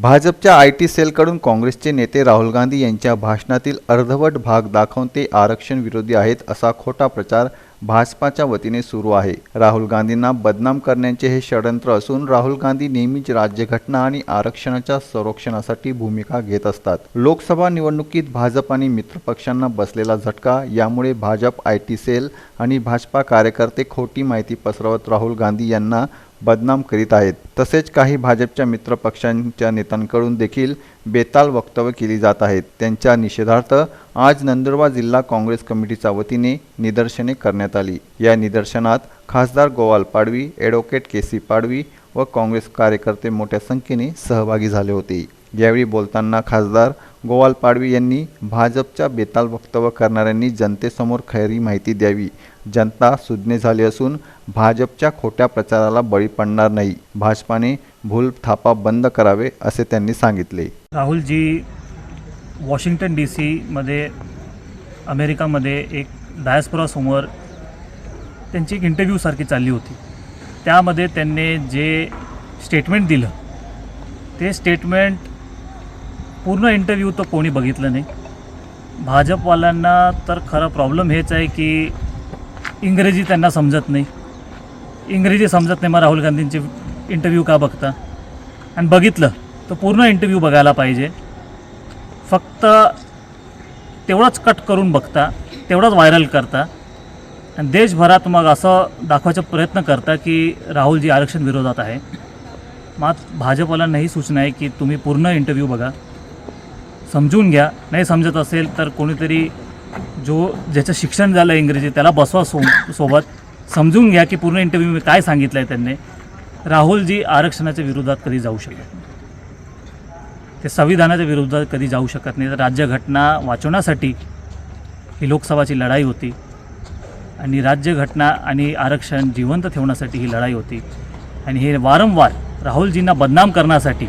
भाजपच्या I T सेलकडून काँग्रेसचे नेते राहुल गांधी यांच्या भाषणातील अर्धवट भाग दाखवून ते आरक्षण विरोधी आहेत असा खोटा प्रचार भाजपाच्या वतीने सुरू आहे. राहुल गांधींना बदनाम करण्याचे हे षडयंत्र असून राहुल गांधी नेहमीच राज्यघटना आणि आरक्षणाच्या संरक्षणासाठी भूमिका घेत असतात. लोकसभा निवडणुकीत भाजप आणि मित्रपक्षांना बसलेला झटका यामुळे भाजप आय टी सेल आणि भाजपा कार्यकर्ते खोटी माहिती पसरवत राहुल गांधी यांना बदनाम करीत आहेत. तसेच काही भाजपच्या मित्र पक्षांच्या नेत्यांकडून देखील बेताल वक्तव्य केली जात आहेत. त्यांच्या निषेधार्थ आज नंदुरबार जिल्हा काँग्रेस कमिटीच्या वतीने निदर्शने करण्यात आली. या निदर्शनात खासदार Gowal Padvi advocate K C Padvi व काँग्रेस कार्यकर्ते मोठ्या संख्येने सहभागी झाले होते. यावेळी बोलताना खासदार गोवाल पाडवी यांनी भाजपच्या बेताल वक्तव्य करणाऱ्यांनी जनतेसमोर खरी माहिती द्यावी. जनता सुज्ञ झाली असून भाजपच्या खोट्या प्रचाराला बळी पडणार नाही. भाजपाने भूल थापा बंद करावे असे त्यांनी सांगितले. राहुलजी वॉशिंग्टन डी सीमध्ये अमेरिकामध्ये एक डायस्पोरासमोर त्यांची एक इंटरव्ह्यूसारखी चालली होती. त्यामध्ये त्यांनी जे स्टेटमेंट दिलं ते स्टेटमेंट पूर्ण इंटरव्ह्यू तर कोणी बघितलं नाही. भाजपवाल्यांना तर खरं प्रॉब्लेम हेच आहे की इंग्रजी त्यांना समजत नाही. इंग्रजी समजत नाही मग राहुल गांधींचे इंटरव्ह्यू का बघता? आणि बघितलं तर पूर्ण इंटरव्ह्यू बघायला पाहिजे. फक्त तेवढंच कट करून बघता तेवढंच व्हायरल करता. आणि देशभरात मग असं दाखवायचा प्रयत्न करता की राहुलजी आरक्षण विरोधात आहे. मात भाजपवाल्यांना ही सूचना आहे की तुम्ही पूर्ण इंटरव्ह्यू बघा. समजून घ्या. नाही समजत असेल तर कोणीतरी जो ज्याचं शिक्षण झालं इंग्रजी त्याला बसवा सो सोबत. समजून घ्या की पूर्ण इंटरव्ह्यू मी काय सांगितलं आहे त्यांनी. राहुलजी आरक्षणाच्या विरोधात कधी जाऊ शकत नाही. ते संविधानाच्या विरोधात कधी जाऊ शकत नाही. तर राज्यघटना वाचवण्यासाठी ही लोकसभाची लढाई होती. आणि राज्यघटना आणि आरक्षण जिवंत ठेवण्यासाठी ही लढाई होती. आणि हे वारंवार राहुलजींना बदनाम करण्यासाठी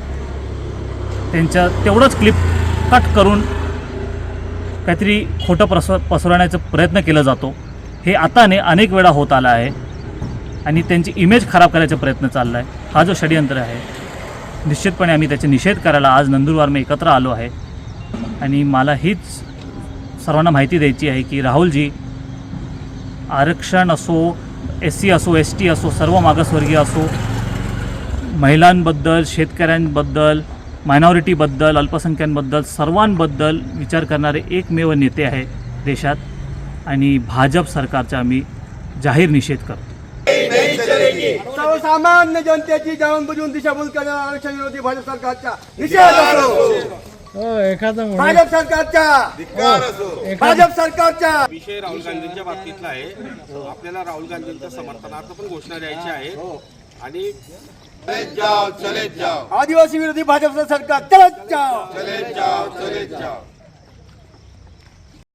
त्यांच्या तेवढंच क्लिप कट करून काहीतरी खोटं प्रस पसरवण्याचा प्रयत्न केला जातो. हे आताने अनेक वेळा होत आलं आहे आणि त्यांची इमेज खराब करायचा प्रयत्न चालला आहे हा जो षडयंत्र आहे निश्चितपणे आम्ही त्याचे निषेध करायला आज नंदुरबार मी एकत्र आलो आहे. आणि मला हीच सर्वांना माहिती द्यायची आहे की राहुलजी आरक्षण असो एस सी असो एस टी असो सर्व मागासवर्गीय असो महिलांबद्दल शेतकऱ्यांबद्दल मायनॉरिटीबद्दल अल्पसंख्यांबद्दल सर्वांबद्दल विचार करणारे एकमेव नेते आहे देशात आणि भाजप सरकारचा आम्ही जाहीर निषेध करतो. सर्वसामान्य जनतेची जाऊन बुजून दिशाभूल करणाऱ्या आरक्षण विरोधी भाजप निषेध असो. हो एखादा भाजप सरकारच्या भाजप सरकारच्या विषय राहुल गांधींच्या बाबतीतला आहे. आपल्याला राहुल गांधींच्या समर्थनार्थ पण घोषणा द्यायची आहे. आणि आदिवासी विरोधी भाजप सरकार चलत जाओ.